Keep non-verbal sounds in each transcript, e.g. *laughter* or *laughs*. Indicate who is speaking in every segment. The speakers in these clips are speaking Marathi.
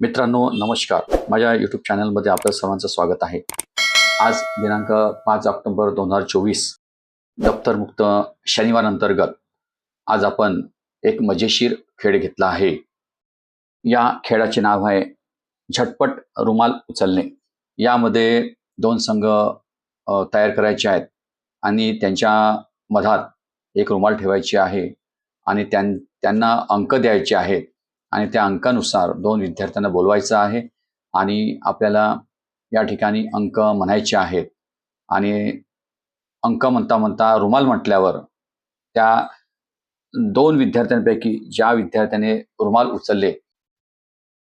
Speaker 1: मित्रांनो नमस्कार. माझ्या यूट्यूब चॅनलमध्ये आपलं सर्वांचं स्वागत आहे. आज दिनांक पाच ऑक्टोबर दोन हजार चोवीस दप्तरमुक्त शनिवार अंतर्गत आज आपण एक मजेशीर खेळ घेतला आहे. या खेळाचे नाव आहे झटपट रुमाल उचलणे. यामध्ये दोन संघ तयार करायचे आहेत आणि त्यांच्या मधात एक रुमाल ठेवायची आहे आणि त्यां त्यांना अंक द्यायचे आहेत. आणि त्या अंकानुसार दोन विद्यार्थ्यांना बोलवायचं आहे. आणि आपल्याला या ठिकाणी अंक म्हणायचे आहेत. आणि अंक म्हणता म्हणता रुमाल म्हटल्यावर त्या दोन विद्यार्थ्यांपैकी ज्या विद्यार्थ्याने रुमाल उचलले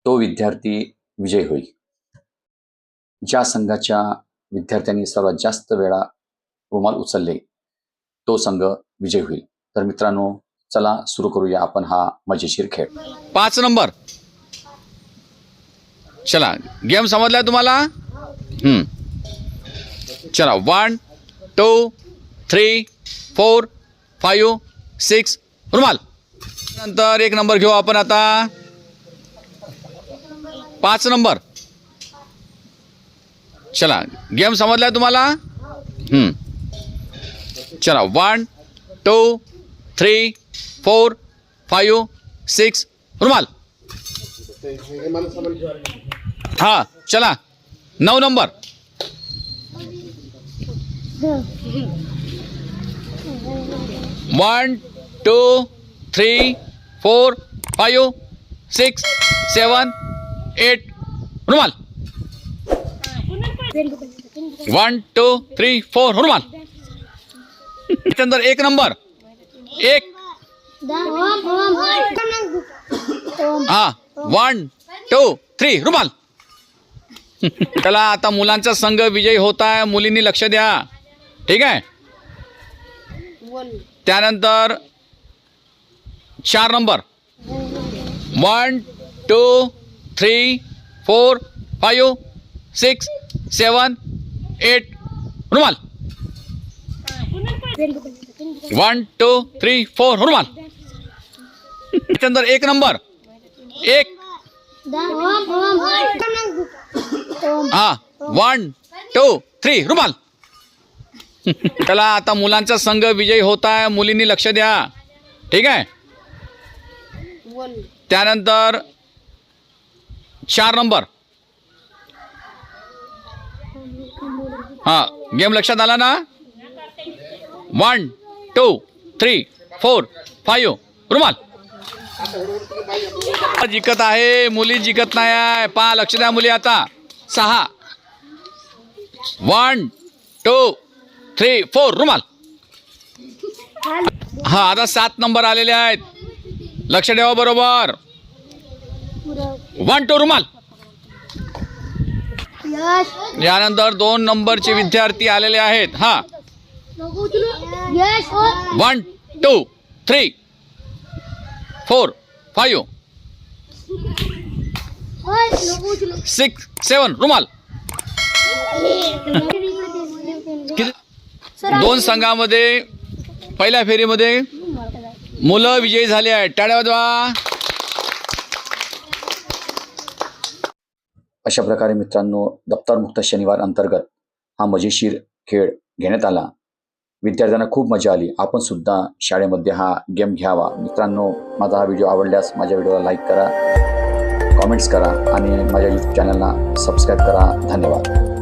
Speaker 1: तो विद्यार्थी विजय होईल. ज्या संघाच्या विद्यार्थ्यांनी सर्वात जास्त वेळा रुमाल उचलले तो संघ विजय होईल. तर मित्रांनो चला सुरू करूया आपण हा मजेशीर खेळ.
Speaker 2: पाच नंबर. चला गेम समजलाय तुम्हाला? हम्म. चला one two three four five six रुमाल. नंतर एक नंबर घेऊ आपण आता. पाच नंबर. चला गेम समजलाय तुम्हाला? हम्म. चला one two three four, five, six, रुमाल। हाँ चला। नौ number. One, two, three, four, five, six, seven, eight. रुमाल। वन, टू, थ्री, फोर, रुमाल। *laughs* त्याच्यानंतर एक नंबर। एक हा वन टू थ्री रुमाल. चला आता मुलांचा संघ विजयी होत आहे. मुलींनी लक्ष द्या. ठीक आहे? त्यानंतर चार number. One two three four five six seven eight रुमाल. वन टू थ्री फोर रुमाल. त्याच्यानंतर एक नंबर. एक. हा. वन टू थ्री रुमाल. *laughs* चला आता मुलांचा संघ विजयी होत आहे. मुलींनी लक्ष द्या. ठीक आहे? त्यानंतर चार नंबर. हा गेम लक्षात आला ना? One two three four five रुमाल. जिकत आहे मुली जिकत नाही आहे. पहा लक्ष द्या मुली आता. सहा. वन टू थ्री फोर रुमाल. हा आता सात नंबर आलेले आहेत. लक्ष ठेवा बरोबर. वन टू रुमाल. यानंतर दोन नंबरचे विद्यार्थी आलेले आहेत. हा. One two three four five six seven रुमाल. दोन संघामध्ये पहिल्या फेरीमध्ये मुलं विजयी झाली आहेत. टाळ्या वाजवा.
Speaker 1: अशा प्रकारे मित्रांनो दप्तरमुक्त शनिवार अंतर्गत हा मजेशीर खेळ घेण्यात आला. विद्यार्थ्यांना खूप मजा आली. आपण सुद्धा शाळेमध्ये हा गेम घ्यावा. मित्रांनो माझा हा व्हिडिओ आवडल्यास माझ्या व्हिडिओला लाईक करा कॉमेंट्स करा आणि माझ्या यूट्यूब चॅनलला सबस्क्राईब करा. धन्यवाद.